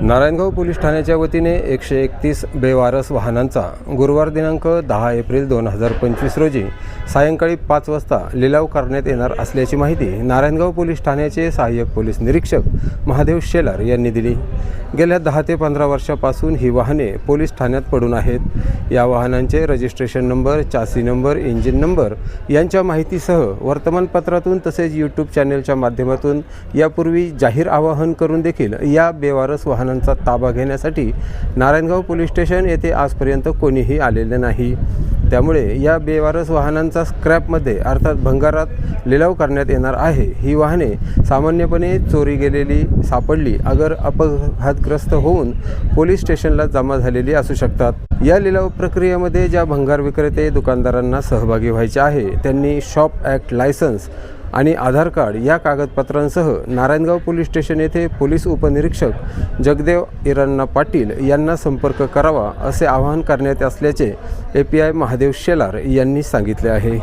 Narayangaon police ठाण्याच्या वतीने एकशे एकतीस बेवारस वाहनांचा गुरुवार दिनांक दहा एप्रिल दोन हजार पंचवीस रोजी सायंकाळी पाच वाजता लिलाव करण्यात येणार असल्याची माहिती नारायणगाव पोलीस ठाण्याचे सहाय्यक पोलीस निरीक्षक महादेव शेलार यांनी दिली. गेल्या दहा ते पंधरा वर्षापासून ही वाहने पोलीस ठाण्यात पडून आहेत. या वाहनांचे registration number chassis number engine number यांच्या माहितीसह वर्तमानपत्रातून तसेच यूट्यूब चॅनेलच्या माध्यमातून यापूर्वी जाहीर आवाहन करून देखील या बेवारस वाहन वाहनांचा ताबा घेण्यासाठी नारायणगाव पोलीस स्टेशन येथे आजपर्यंत कोणीही आलेले नाही. त्यामुळे या बेवारस वाहनांचा स्क्रॅपमध्ये अर्थात भंगारात लिलाव करण्यात येणार आहे. ही वाहने सामान्यपणे चोरी गेलेली सापडली अगर अपघातग्रस्त होऊन पोलीस स्टेशनला जमा झालेली असू शकतात. या लिलाव प्रक्रियेमध्ये ज्या भंगार विक्रेते दुकानदारांना सहभागी व्हायचे आहे त्यांनी शॉप ॲक्ट लायसन्स आणि आधार कार्ड या कागदपत्रांसह नारायणगाव पोलीस स्टेशन येथे पोलीस उपनिरीक्षक जगदेव इरण्णा पाटील यांना संपर्क करावा असे आवाहन करण्यात असल्याचे A P I Mahadev Shelar यांनी सांगितले आहे.